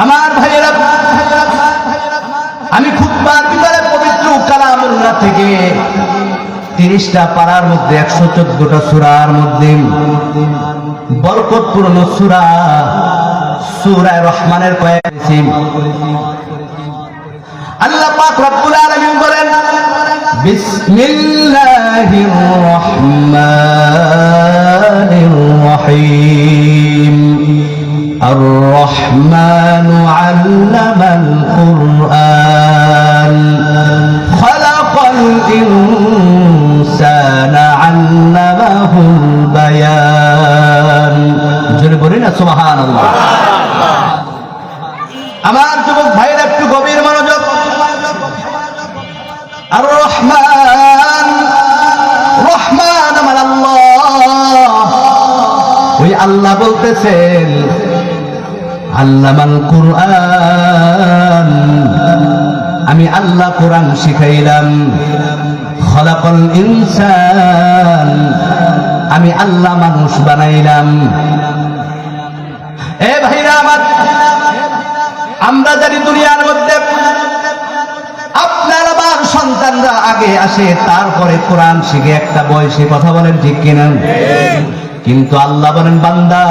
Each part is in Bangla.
আমার ভাইয়েরা, আমি খুববার ভিতরে পবিত্র কালামুল্লাহ থেকে তিরিশটা পাড়ার মধ্যে, একশো চোদ্দটা সুরার মধ্যে, বরকতপূর্ণ সুরা, সুরায় রহমানের কয়েছি আল্লাহ পাক রব্বুল আলামিন বলেন, বিসমিল্লাহির রহমানির রহিম। الرحمن علم القرآن خلق الإنسان علمه البيان জোরে বলি না সুবহান আমার যুবক ভাইরা একটু গভীর মনোযোগ আর রহমান রহমান আমার আল্লাহ ওই আল্লাহ বলতেছেন আল্লামাল কুরআন। আমি আল্লাহ কোরআন শিখাইলাম। খলাকল ইনসান। আমি আল্লাহ মানুষ বানাইলাম। এ ভাইরা আমার, আমরা জানি দুনিয়ার মধ্যে আপনার আমার সন্তানরা আগে আসে, তারপরে কোরআন শিখে একটা বয়সে কথা বলেন ঠিক কিনা? কিন্তু আল্লাহ বলেন, বান্দা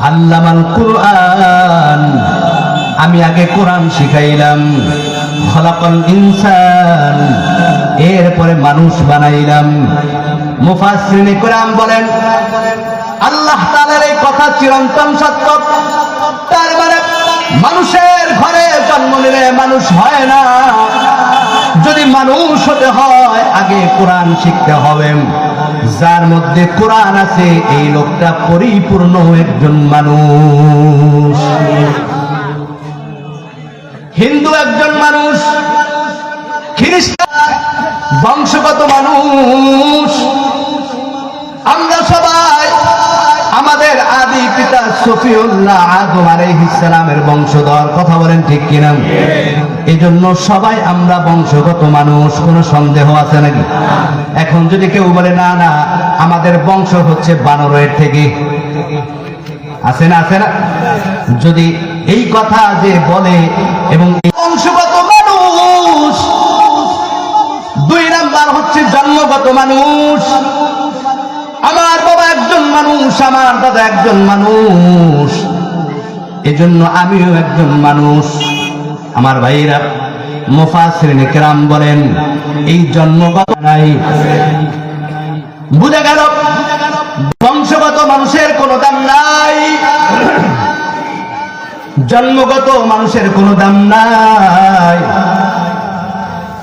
আল্লামাল কোরআন। আমি আগে কোরআন শিখাইলাম, খলাকল ইনসান। এরপরে মানুষ বানাইলাম। মুফাসসিরিনে কোরআন বলেন, আল্লাহ তাআলার এই কথা চিরন্তন সত্য। তার মানে মানুষের ঘরে জন্ম নিলে মানুষ হয় না। যদি মানুষ হতে হয়, আগে কোরআন শিখতে হবে। যার মধ্যে কোরআন আছে, এই লোকটা পরিপূর্ণ একজন মানুষ। হিন্দু একজন মানুষ, খ্রিস্টান, বংশগত মানুষ। আমরা সবাই আমাদের আদি পিতা সফিউল্লাহ আদম আলাইহিস সালামের বংশধর, কথা বলেন ঠিক কিনা? এজন্য সবাই আমরা বংশগত মানুষ, কোনো সন্দেহ আছে নাকি? এখন যদি কেউ বলে, না না, আমাদের বংশ হচ্ছে বানরের থেকে। আছে না আছে না? যদি এই কথা যে বলে এবং বংশগত মানুষ, দুই নাম্বার হচ্ছে জন্মগত মানুষ। আমার বাবা একজন মানুষ, আমার দাদা একজন মানুষ। এজন্য আমিও একজন মানুষ। আমার ভাইরা মুফাসিরিন কেরাম বলেন, এই জন্মগত নাই। বুঝে গেল, বংশগত মানুষের কোনো দাম নাই। জন্মগত মানুষের কোনো দাম নাই।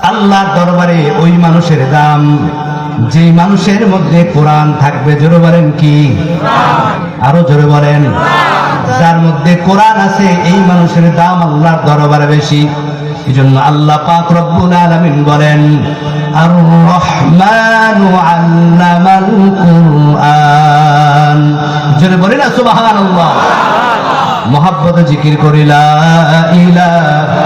আল্লাহর দরবারে ওই মানুষের দাম। যে মানুষের মধ্যে কোরআন থাকবে, জোরে বলেন কি? আরও জোরে বলেন। যার মধ্যে কোরআন আছে, এই মানুষের দাম আল্লাহর দরবারে বেশি। এই জন্য আল্লাহ পাক রব্বুল আলামিন বলেন আর রহমানু আল্লামাল কুরআন। জোরে বলেন না, সুবহানাল্লাহ। মহাব্বত জিকির করিলা ইলাহা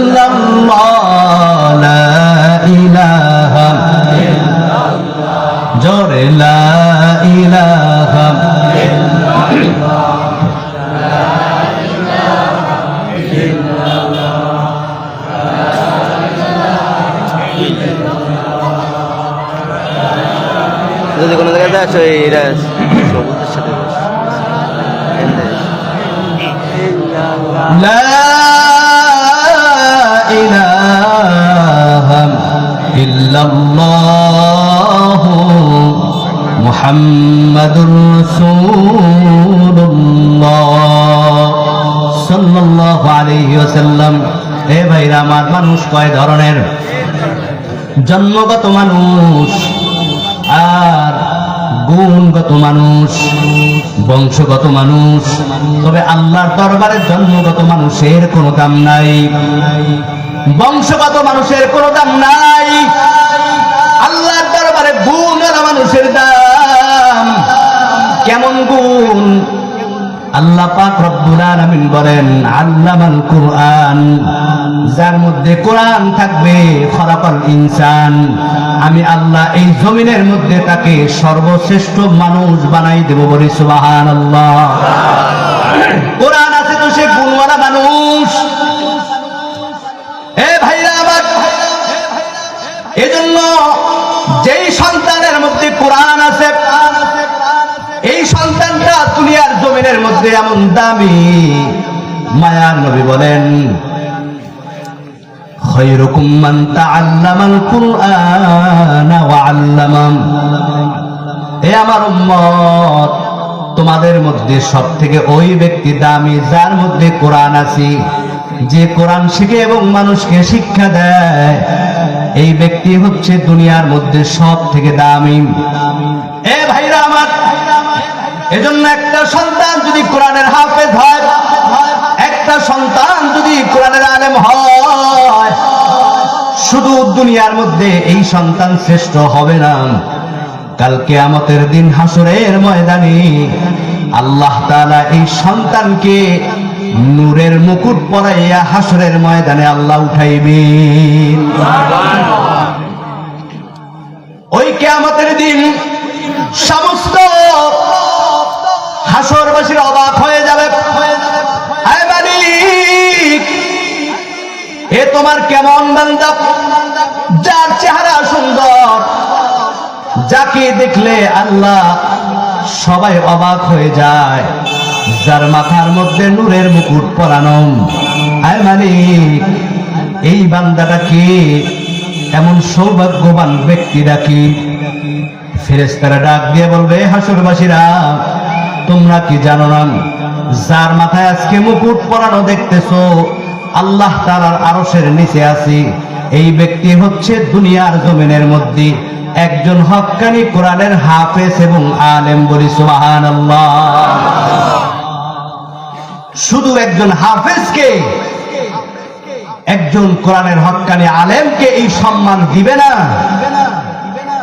জোরে লা ইলাহা যদি কোনো জায়গায় যাচ্ছ এরা সবুজের সাথে বস। لا إله إلا الله محمد رسول الله صلى الله عليه وسلم এ ভাই ভাইরা আমার মানুষ কয় ধরনের জন্মগত মানুষ আর গুণগত মানুষ বংশগত মানুষ তবে আল্লাহর দরবারে জন্মগত মানুষের কোনো দাম নাই বংশগত মানুষের কোনো দাম নাই আল্লাহর দরবারে গুণওয়ালা মানুষের দাম কেমন গুণ? আল্লাহ পাক রব্বুল আলামিন বলেন, আল্লামাল কুরআন, যার মধ্যে কোরআন থাকবে খরাকাল ইনসান। আমি আল্লাহ এই জমিনের মধ্যে তাকে সর্বশ্রেষ্ঠ মানুষ বানাই দেব বলি সুবহানাল্লাহ। কোরআন আছে তো সে গুণওয়ালা মানুষ। এ ভাইরা আমার, এজন্য যেই সন্তানের মধ্যে কোরআন আছে জমিনের মধ্যে এমন দামি মায়ার নবী বলেন, খৈরকুম মান তাআল্লামাল কুরআনা ওয়া আল্লামাম হে আমার উম্মত, তোমাদের মধ্যে সব থেকে ওই ব্যক্তি দামি যার মধ্যে কোরআন আছে। যে কোরআন শিখে এবং মানুষকে শিক্ষা দেয়, এই ব্যক্তি হচ্ছে দুনিয়ার মধ্যে সব থেকে দামি। এ ভাইরা আমার, এজন্য একটা কোরআনের হয়। শুধু দুনিয়ার মধ্যে এই সন্তান শ্রেষ্ঠ হবে না। কালকে আমাদের দিন হাসরের ময়দানে আল্লাহ তাআলা এই সন্তানকে নূরের মুকুট পরাইয়া হাসরের ময়দানে আল্লাহ উঠাইবেন। ওই কেয়ামতের দিন সমস্ত হাসরবাসীর অবাক হয়ে যাবে। এ তোমার কেমন বান্দা? যার চেহারা সুন্দর। যাকে দেখলে আল্লাহ সবাই অবাক হয়ে যায়। যার মাথার মধ্যে নূরের মুকুট পরানো। আয় মালিক, এই বান্দাটা কি? এমন সৌভাগ্যবান ব্যক্তিরা কি? ফেরেস্তারা ডাক দিয়ে বলবে হাসুরবাসীরা, তোমরা কি জানো না? যার মাথায় আজকে মুকুট পরানো দেখতেছো আল্লাহ তালার আরসের নিচে আছি। এই ব্যক্তি হচ্ছে দুনিয়ার জমিনের মধ্যে একজন হক্কানি কোরআনের হাফেজ এবং আলেম বলি সুবাহান শুধু একজন হাফেজকে, একজন কোরআনের হকানি আলেমকে এই সম্মান দিবে না।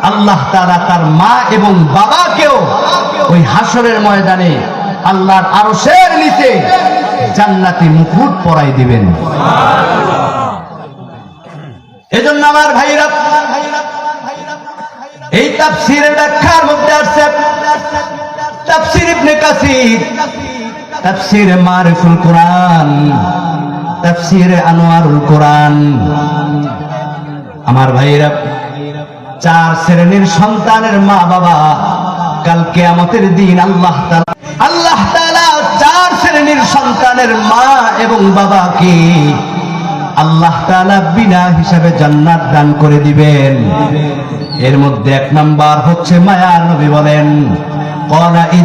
আল্লাহ তারা তার মা এবং বাবাকেও ওই হাসরের ময়দানে আল্লাহর আরশের নিচে জান্নাতি মুকুট পরাই দিবেন। এজন্য আমার ভাইরা, এই তাফসিরের ব্যাখ্যার মধ্যে আসছে তাফসির ইবনে কাসির, তাফসির মারিফুল কোরআন, তাফসির আনোয়ারুল কোরআন। আমার ভাইরা, চার শ্রেণির সন্তানের মা বাবা কাল কেয়ামতের দিন আল্লাহ তাআলা আল্লাহ তালা চার শ্রেণির সন্তানের মা এবং বাবাকে আল্লাহ তালা বিনা হিসাবে জান্নাত দান করে দিবেন। এর মধ্যে এক নাম্বার হচ্ছে মায়া, নবী বলেন ইন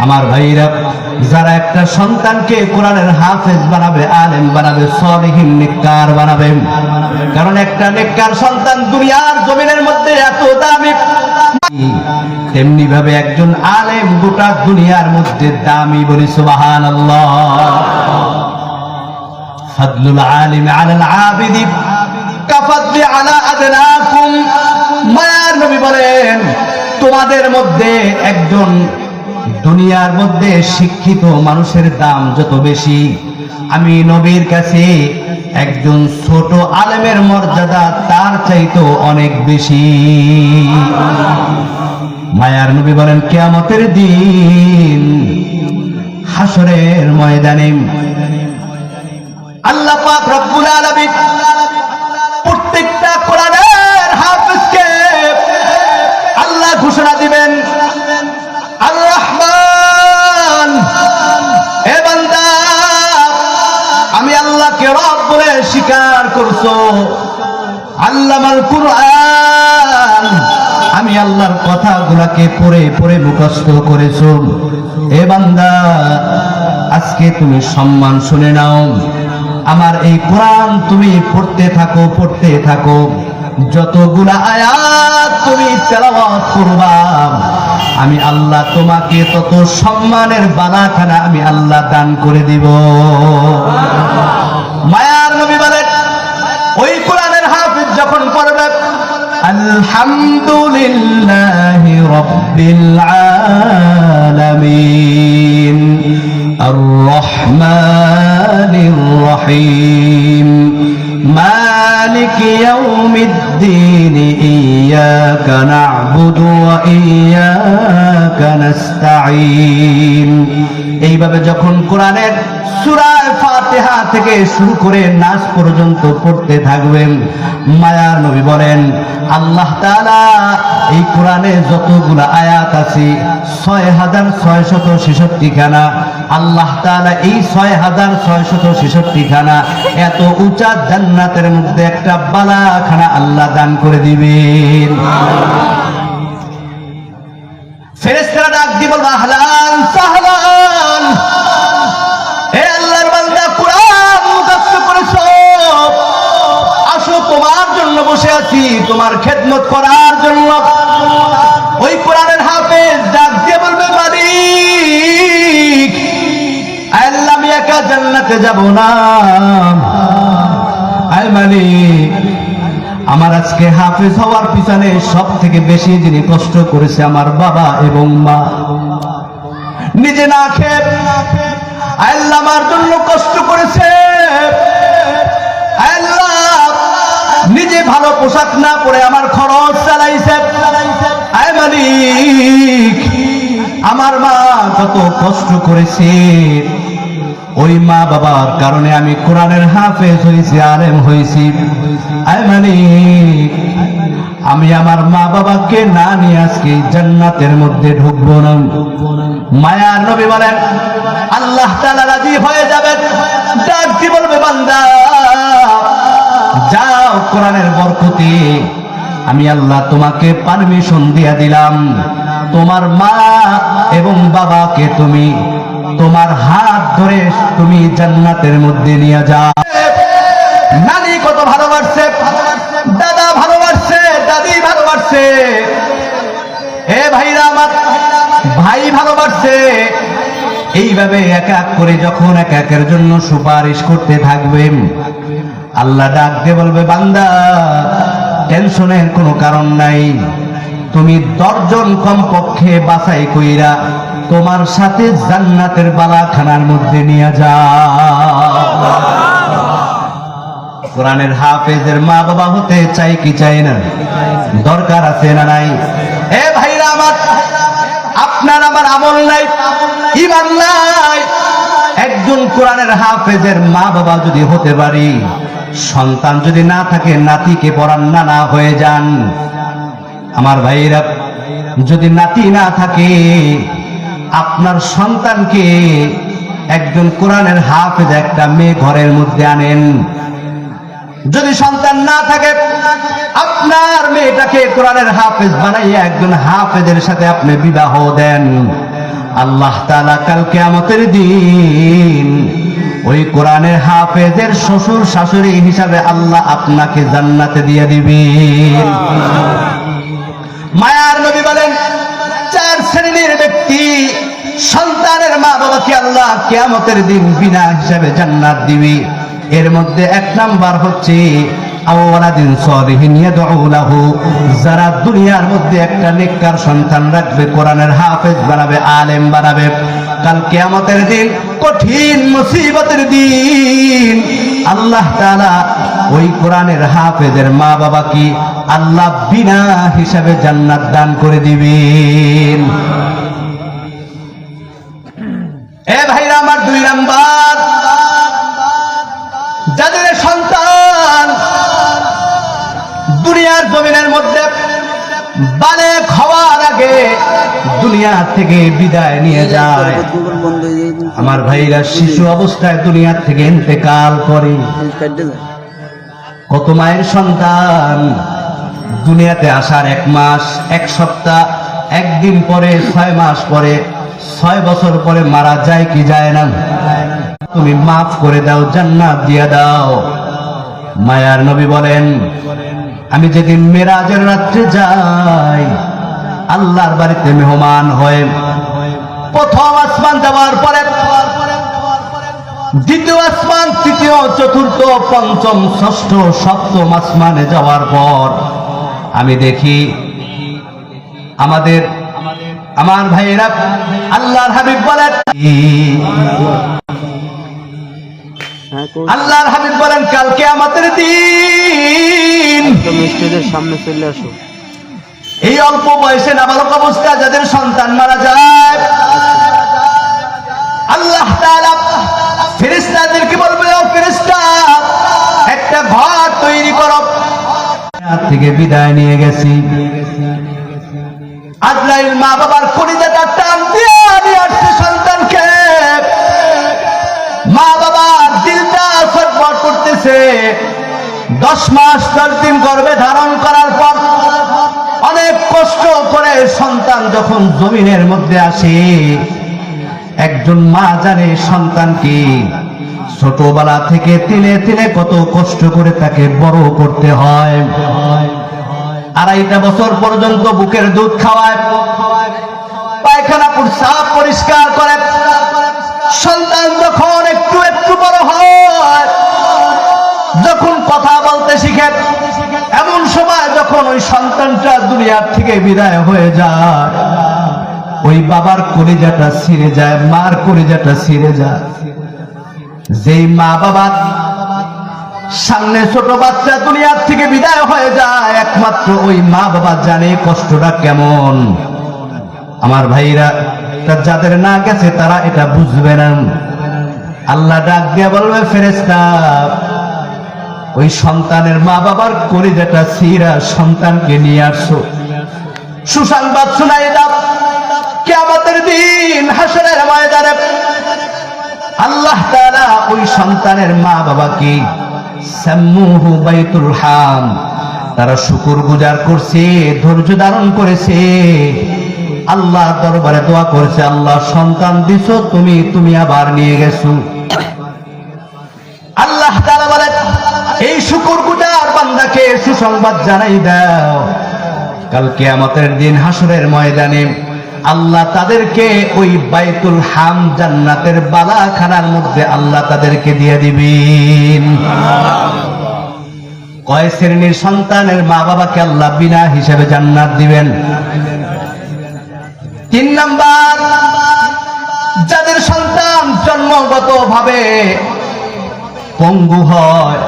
আমার ভাইরা যারা একটা সন্তানকে কোরআনের হাফেজ বানাবে, আলেম বানাবে, সলিহীন নেককার বানাবে। কারণ একটা নেককার সন্তান দুনিয়ার জমিনের মধ্যে এত দামি। তেমনি ভাবে একজন আলেম গোটা দুনিয়ার মধ্যে দামি বলি সুবাহান ফাদলুল আলিম আলাল আবিদি কাফাদ্দি আলা আদনাকুম। মায়ার নবী বলেন, তোমাদের মধ্যে একজন দুনিয়ার মধ্যে শিক্ষিত মানুষের দাম যত বেশি, আমি নবীর কাছে একজন ছোট আলেমের মর্যাদা তার চাইতো অনেক বেশি। মায়ার নবী বলেন, কেয়ামতের দিন হাসরের ময়দানে আল্লাহ পাক রব্বুল আলামিন প্রত্যেকটা কোরআনের আল্লাহকে রব বলে স্বীকার করছ। আল্লামাল কুরআন। আমি আল্লাহর কথাগুলাকে পড়ে পড়ে মুখস্থ করেছ। এ বান্দা, আজকে তুমি সম্মান শুনে নাও। আমার এই কোরআন তুমি পড়তে থাকো পড়তে থাকো। যতগুলা আয়াত তুমি তেলাওয়াত করবা, আমি আল্লাহ তোমাকে তত সম্মানের বালাখানা আমি আল্লাহ দান করে দিব। মায়ার নবী বলেন ওই কোরআনের হাফিজ যখন পড়বে আলহামদুলিল্লাহ রব্বিল আলামিন আর রহমানির রহিম مالك يوم الدين إياك نعبد وإياك نستعين এইভাবে যখন কোরআনের সূরায় ফাতিহা থেকে শুরু করে নাচ পর্যন্ত পড়তে থাকবেন মায়ার নবী বলেন আল্লাহ তাআলা এই কোরআনে যতগুলো আয়াত আছে ছয় হাজার ছয় শত ছেষট্টি খানা আল্লাহ তাআলা এই ছয় হাজার ছয় শত ছেষট্টি খানা এত উঁচা জান্নাতের মধ্যে একটা বালাখানা আল্লাহ দান করে দিবেন। আসো, তোমার জন্য বসে আছি, তোমার খেদমত করার জন্য। ওই কোরআনের হাফেজ ডাক দিয়ে বলবে, মালিক আল্লাহ, আমি একা জান্নাতে যাব না। আমার আজকে হাফেজ হওয়ার পিছনে সব থেকে বেশি যিনি কষ্ট করেছে আমার বাবা এবং মা। নিজে না খেয়ে আল্লাহ আমার জন্য কষ্ট করেছে। নিজে ভালো পোশাক না পরে আমার খরচ চালাইছে। আমার মা কত কষ্ট করেছে। ওই মা বাবার কারণে আমি কোরআনের হাফেজ হয়েছি আলেম হয়েছি আমি আমার মা বাবাকে না নিয়ে আজকে জান্নাতের মধ্যে ঢুকবো না। মায়ার নবী বলেন, আল্লাহ তাআলা রাজি হয়ে যাবেন। ডাক দিয়ে বলবে, বান্দা, যাও কোরআনের বরকতে। আমি আল্লাহ তোমাকে পারমিশন দিয়া দিলাম। তোমার মা এবং বাবাকে তুমি তোমার হাত ধরে তুমি জান্নাতের মধ্যে নিয়ে যাও। নানি কত ভালোবাসছে, দাদা ভালোবাসছে, দাদি ভালোবাসছে। হে ভাইরা আমার, ভাই ভালোবাসছে। এইভাবে এক এক করে যখন এক একের জন্য সুপারিশ করতে থাকবেন আল্লাহ ডাক দিয়ে বলবে, বান্দা, টেনশনের কোনো কারণ নাই। তুমি দশজন কমপক্ষে বাছাই কইরা তোমার সাথে জান্নাতের বালাখানার মধ্যে নিয়ে যা। কোরআনের হাফেজের মা বাবা হতে চাই কি চাই না? দরকার আছে না নাই? এ ভাইরা আমার, আপনার আমার আমল নাই, ইমান নাই। একজন কোরআনের হাফেজের মা বাবা যদি হতে পারি, সন্তান যদি না থাকে, নাতিকে পড়ান না না হয়ে যান। আমার ভাইরা, যদি নাতি না থাকে আপনার সন্তানকে একজন কোরআনের হাফেজ একটা মেয়ে ঘরের মধ্যে আনেন। যদি সন্তান না থাকে আপনার মেয়েটাকে কোরআনের হাফেজ বানাইয়া একজন হাফেজের সাথে আপনি বিবাহ দেন। আল্লাহ তালা কাল কিয়ামতের দিন ওই কোরআনের হাফেজের শ্বশুর শাশুড়ি হিসাবে আল্লাহ আপনাকে জান্নাতে দিয়ে দিবেন। মায়ার নবী বলেন চার শ্রেণির ব্যক্তি সন্তানের মা বাবাকে আল্লাহ কেয়ামতের দিন বিনা হিসাবে জান্নাত দিবে। এর মধ্যে এক নাম্বার হচ্ছে আওয়ালাদিন সলিহিন ইয়াদউ লাহু যারা দুনিয়ার মধ্যে একটা নেককার সন্তান রাখবে, কোরআনের হাফেজ বানাবে, আলেম বানাবে, কাল কিয়ামতের দিন কঠিন মুসিবতের দিন। আল্লাহ তাআলা ওই কোরআনের হাফেজের মা বাবা কি আল্লাহ বিনা হিসাবে জান্নাত দান করে দিবেন। এ ভাইরা মধ্যে বালে খাওয়ার আগে দুনিয়া থেকে বিদায় নিয়ে যায়। আমার ভাইরা শিশু অবস্থায় দুনিয়ার থেকে ইন্তেকাল করে। কত মায়ের সন্তান? দুনিয়াতে আসার এক মাস, এক সপ্তাহ, একদিন পরে, ছয় মাস পরে, ছয় বছর পরে মারা যায় কি যায় না? তুমি মাফ করে দাও, জান্নাত দিয়ে দাও। মায়ার নবী বলেন আমি যেদিন মেরাজের রাত্রে যাই, আল্লাহর বাড়িতে মেহমান হয়ে, প্রথম আসমান যাওয়ার পরে, দ্বিতীয় আসমান, তৃতীয়, চতুর্থ, পঞ্চম, ষষ্ঠ, সপ্তম আসমানে যাওয়ার পর আমি দেখি আমাদের, আমার ভাইয়েরা আল্লাহর হাবিব বলেন আল্লাহর হাবিব বলেন কালকে আমাদের দিন। সামনে চলে আসো। এই অল্প বয়সে নাবালক অবস্থা যাদের সন্তান মারা যায় আল্লাহ তাআলা ফেরেশতাদেরকে বলবে ও ফেরেশতা একটা ঘর তৈরি করো। থেকে বিদায় নিয়ে গেছি। আজরাইল মা বাবার কলিজাটা টান দিয়ে করতেছে দশ মাস, দশ দিন গর্ভে ধারণ করার পর অনেক কষ্ট করে সন্তান যখন জমিনের মধ্যে আসে, একজন মা জানে সন্তান কি। ছোটবেলা থেকে তিলে তিলে কত কষ্ট করে তাকে বড় করতে হয়। আড়াইটা বছর পর্যন্ত বুকের দুধ খাওয়ায়, পায়খানা প্রস্রাব পরিষ্কার করে, সন্তান কথা বলতে শিখে, এমন সময় যখন ওই সন্তানটা দুনিয়ার থেকে বিদায় হয়ে যায়, ওই বাবার কলিজাটা ছিঁড়ে যায়, মার কলিজাটা ছিঁড়ে যায়। যেই মা বাবার সামনে ছোট বাচ্চা দুনিয়ার থেকে বিদায় হয়ে যায়, একমাত্র ওই মা বাবা জানে কষ্টটা কেমন। আমার ভাইরা যাদের না গেছে তারা এটা বুঝবে না। আল্লাহ ডাক দিয়ে বলবে ফেরেস্তা ওই সন্তানের মা বাবার কলিজাটা সিরা সন্তানকে নিয়ে আসো। সুসংবাদ শোনাই দাও কেমতের দিন হাসনের ময়দানে আল্লাহ তাআলা ওই সন্তানের মা বাবাকে হাম, তারা শুকুর গুজার করছে, ধৈর্য ধারণ করেছে। আল্লাহ দরবারে দোয়া করেছে, আল্লাহ, সন্তান দিছো, তুমি তুমি আবার নিয়ে গেছো। সুসংবাদ জানাই দাও। কালকে আমাদের দিন হাসরের ময়দানে আল্লাহ তাদেরকে ওই বাইতুল হাম জান্নাতের বালাখানার মধ্যে আল্লাহ তাদেরকে দিয়ে দিবেন। কয় শ্রেণির সন্তানের মা বাবাকে আল্লাহ বিনা হিসেবে জান্নাত দিবেন? তিন নাম্বার, যাদের সন্তান জন্মগত ভাবে পঙ্গু হয়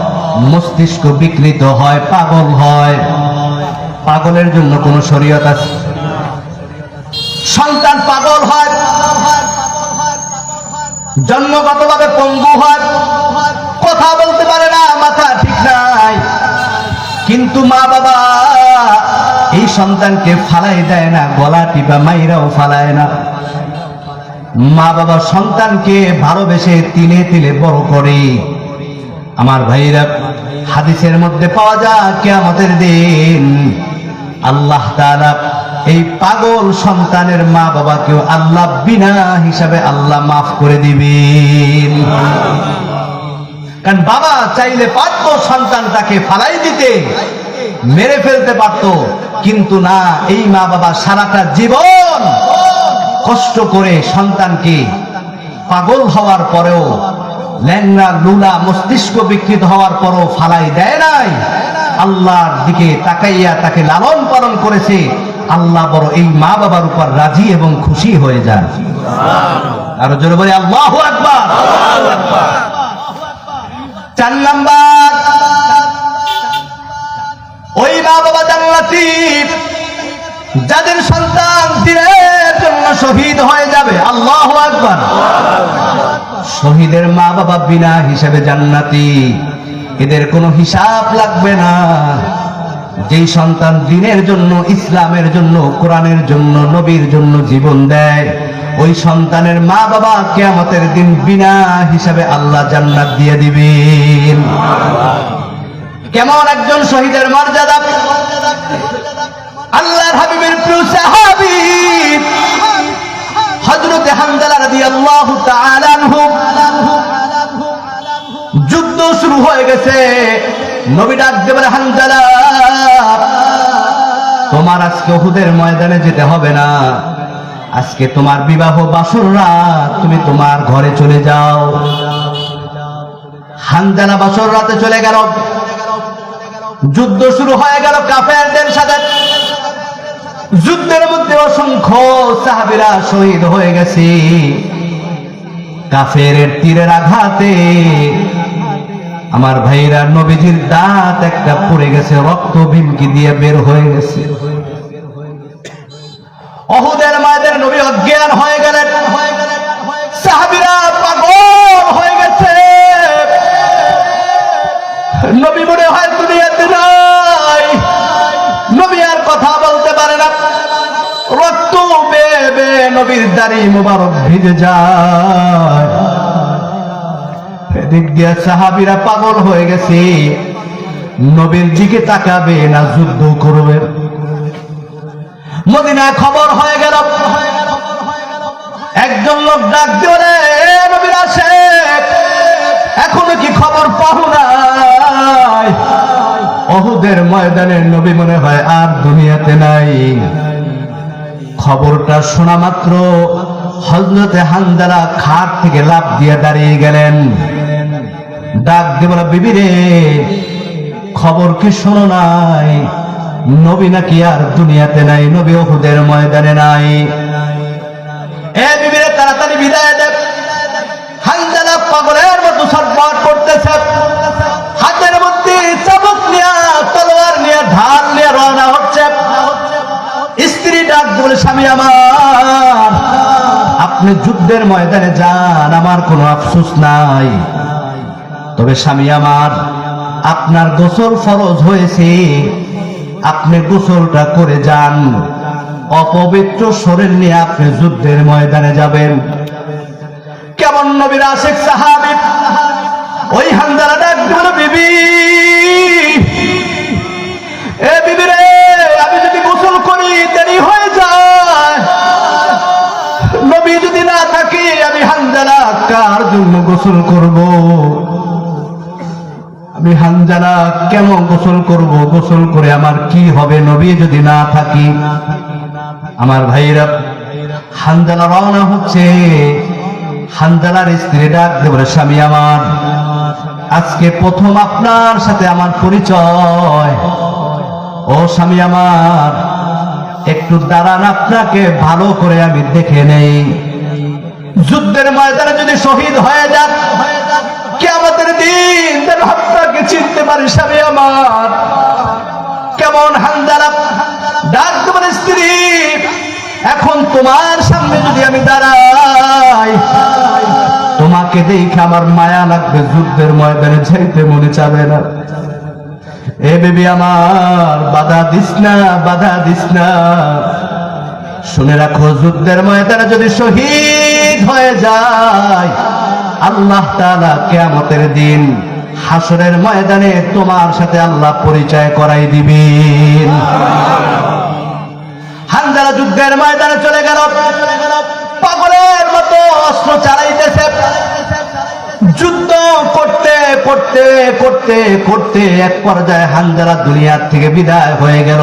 মস্তিষ্ক বিকৃত হয়, পাগল হয়। পাগলের জন্য কোন শরীয়ত আছে? সন্তান পাগল হয়, জন্মগতভাবে পঙ্গু হয়, কথা বলতে পারে না, মাথা ঠিক নাই। কিন্তু মা বাবা এই সন্তানকে ফালাই দেয় না, গলা টিপা মাইরাও ফালায় না। মা বাবা সন্তানকে ভালোবেসে তিলে তিলে বড় করে। আমার ভাইরা হাদিসের মধ্যে পাওয়া যায় কে আমাদের দিন আল্লাহ তাআলা এই পাগল সন্তানের মা বাবাকেও আল্লাহ বিনা হিসাবে আল্লাহ মাফ করে দিবেন। কারণ বাবা চাইলে পারত সন্তানটাকে ফালাই দিতে, মেরে ফেলতে পারত, কিন্তু না, এই মা বাবা সারাটা জীবন কষ্ট করে সন্তানকে পাগল হওয়ার পরেও ল্যাংরা লুলা মস্তিষ্ক বিকৃত হওয়ার পরও ফালাই দেয় নাই। আল্লাহর দিকে তাকাইয়া তাকে লালন পালন করেছে। আল্লাহ বড় এই মা বাবার উপর রাজি এবং খুশি হয়ে যান। আরও জোরে বলে, আল্লাহ চার নাম্বার। ওই মা বাবা জান্নাতি যাদের সন্তান দিনের জন্য শহীদ হয়ে যাবে। আল্লাহ আকবার। শহীদের মা বাবা বিনা হিসেবে জান্নাতি। এদের কোনো হিসাব লাগবে না। যেই সন্তান দিনের জন্য, ইসলামের জন্য, কোরআনের জন্য, নবীর জন্য জীবন দেয়, ওই সন্তানের মা বাবা কেয়ামতের দিন বিনা হিসাবে আল্লাহ জান্নাত দিয়ে দিবেন। কেমন একজন শহীদের মর্যাদা? যুদ্ধ শুরু হয়ে গেছে। নবী ডাক দেবেন হামজালা, তোমার আজকে ওহুদের ময়দানে যেতে হবে না। আজকে তোমার বিবাহ বাসর রাত, তুমি তোমার ঘরে চলে যাও। হানজালা বাসর রাতে চলে গেল। যুদ্ধ শুরু হয়ে গেল, কাফেরদের সাথে যুদ্ধের মধ্যে অসংখ্য সাহাবিরা শহীদ হয়ে গেছে। কাফের তীরের আঘাতে আমার ভাইরা নবীজির দাঁত একটা পড়ে গেছে, রক্ত ভিমকি দিয়ে বের হয়ে গেছে। অহুদের মায়েদের নবী অজ্ঞান হয়ে গেলেন। সাহাবিরা নবীর দাড়ি মোবারক ভিজে যায়। এদিক দিয়ে সাহাবিরা পাগল হয়ে গেছে। নবীর দিকে তাকাবে না যুদ্ধ করবে। মদিনায় খবর হয়ে গেল। একজন লোক ডাক দিয়ে বলে, "এ নবীর আসে এখনও কি খবর পাহু নাই? অহুদের ময়দানে নবী মনে হয় আর দুনিয়াতে নাই। খবরটা শোনা মাত্র। হজরতে হানজালা খাট থেকে লাভ দিয়ে দাঁড়িয়ে গেলেন। ডাক দিয়ে বলে, বিবি রে, খবর কি শোনো নাই? নবী নাকি আর দুনিয়াতে নাই, নবী ওহুদের ময়দানে নাই। এ বিবিরে তাড়াতাড়ি বিদায় দেব হানজালা পাগলের মতো ছটফট করতেছে। বলে আমার। আপনি যুদ্ধের ময়দানে যান, আমার কোনো আফসোস নাই। তবে স্বামী আমার, আপনার গোসল ফরজ হয়েছে। আপনি গোসলটা করে যান। অপবিত্র শরীর নিয়ে আপনি যুদ্ধের ময়দানে যাবেন। কেমন নবীর আশেখ সাহাবি? ওই হান্দারা ডাক বিবি। এ বিবি না থাকি আমি হানজালা কার জন্য গোসল করব? আমি হানজালা কেন গোসল করব? গোসল করে আমার কি হবে? নবী যদি না থাকি, আমার ভাইরা হানজালা রওনা হচ্ছে। হানজালার স্ত্রী ডাক দেবে স্বামী আমার, আজকে প্রথম আপনার সাথে আমার পরিচয়। ও স্বামী আমার, একটু দাঁড়ান, আপনাকে ভালো করে আমি দেখে নেই। যুদ্ধের ময়দানে যদি শহীদ হয়ে যান কে আমাদের দিন আপনাকে চিনতে পারি স্বামী আমার। কেমন হান্দারা ডাক তোমার স্ত্রী, এখন তোমার সামনে যদি আমি দাঁড়াই, তোমাকে দেখে আমার মায়া লাগবে, যুদ্ধের ময়দানে যাইতে মনে চাবে না। এ বেবি আমার, বাধা দিস না, বাধা দিস না। শুনে রাখো, যুদ্ধের ময়দানে যদি শহীদ হয়ে যায়, আল্লাহ তাআলা কিয়ামতের দিন হাসরের ময়দানে তোমার সাথে আল্লাহ পরিচয় করাই দিবেন। হানজালা যুদ্ধের ময়দানে চলে গেল, পাগলের মতো অস্ত্র চালাইতেছে। যুদ্ধ করতে করতে করতে করতে এক পর্যায়ে হানজালা দুনিয়ার থেকে বিদায় হয়ে গেল।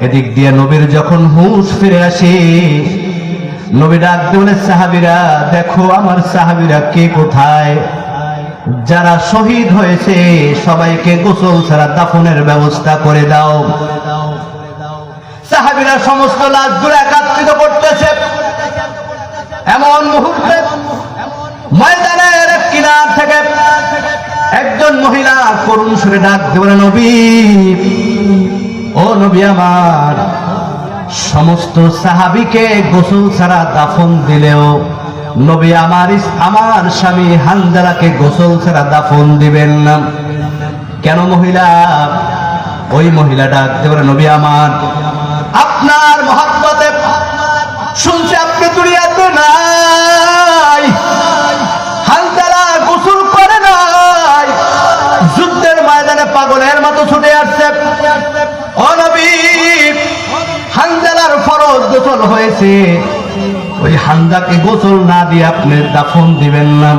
এদিক দিয়ে নবীর যখন হুঁশ ফিরে আসে, নবী ডাক বলে, সাহাবিরা, দেখো আমার সাহাবিরা কে কোথায়? যারা শহীদ হয়েছে, সবাইকে গোসল ছাড়া দাফনের ব্যবস্থা করে দাও। সাহাবিরা সমস্ত লাশগুলো একাত্রিত করতেছে। এমন মুহূর্তে ময়দানের কিনার থেকে একজন মহিলা করুণ সুরে ডাক দেবে নবী ও নবী আমার, সমস্ত সাহাবিকে গোসল ছাড়া দাফন দিলেও নবী আমার আমার স্বামী হানজালাকে গোসল ছাড়া দাফন দিবেন না। কেন মহিলা? ওই মহিলাটা নবী আমার, আপনার মহাব্বতে গোসল হয়েছে। ওই হামজাকে গোসল না দিয়ে আপনি দাফন দিবেন না।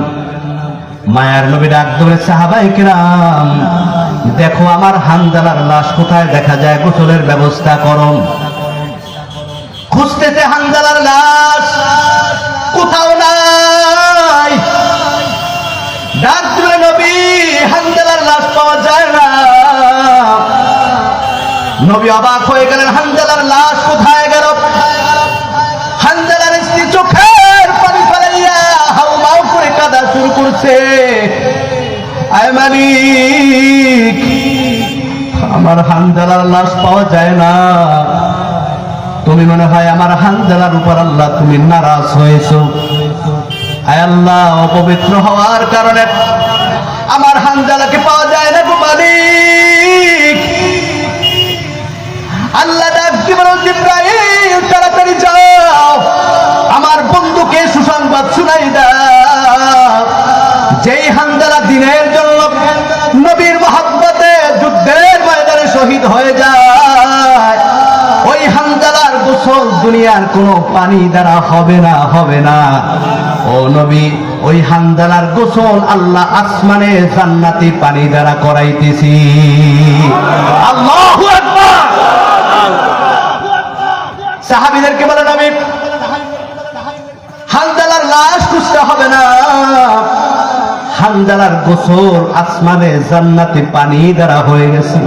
মায়ার নবী ডাক ধরে সাহাবাই কিরাম, দেখো আমার হামজালার লাশ কোথায়? দেখা যায় গোসলের ব্যবস্থা করো। খুঁজতেছে হামজালার লাশ, কোথাও নাই। ডাক নবী, হামজালার লাশ পাওয়া যায় না। নবী অবাক হয়ে গেলেন, হামজালার লাশ কোথায় গেল? কাদা শুরু করছে। আয় মালিক, আমার হামজালার লাশ পাওয়া যায় না। তুমি মনে হয় আমার হামজালার উপর আল্লাহ তুমি নারাজ হয়েছো। আয় আল্লাহ, অপবিত্র হওয়ার কারণে আমার হামজালাকে পাওয়া যায় না গো মালিক। আল্লাহ তাড়াতাড়ি যাও। আমার বন্ধুকে সুসংবাদ শুনাই দাও। হয়ে যায়। ওই হামদালার গোসল দুনিয়ার কোনো পানি দ্বারা হবে না হবে না। ও নবী, ওই হামদালার গোসল আল্লাহ আসমানে জান্নাতি পানি দ্বারা করাইতেছি। আল্লাহু সাহাবিদেরকে বলেন আমি হানজালার লাশ খুঁজতে হবে না। হানজালার গোসল আসমানে জান্নাতে পানি দ্বারা হয়ে গেছে।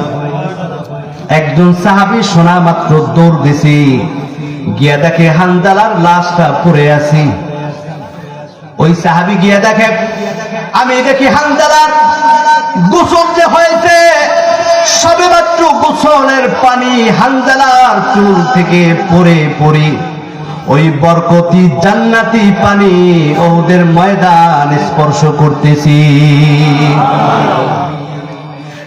একজন সাহাবি শোনা মাত্র দৌড় দিছি। গিয়া দেখে হানজালার লাশটা পড়ে আছি। ওই সাহাবি গিয়া দেখে, আমি দেখি হানজালার গোসল যে হয়েছে, সবে মাত্র গোসলের পানি হানজালার চুল থেকে পড়ে পড়ে। ওই বরকতি জান্নাতি পানি ওদের ময়দান স্পর্শ করতেছি।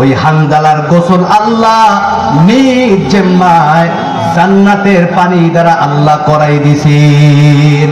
ওই হান্দালার গোসল আল্লাহ জান্নাতের পানি দ্বারা আল্লাহ করাই দিছেন।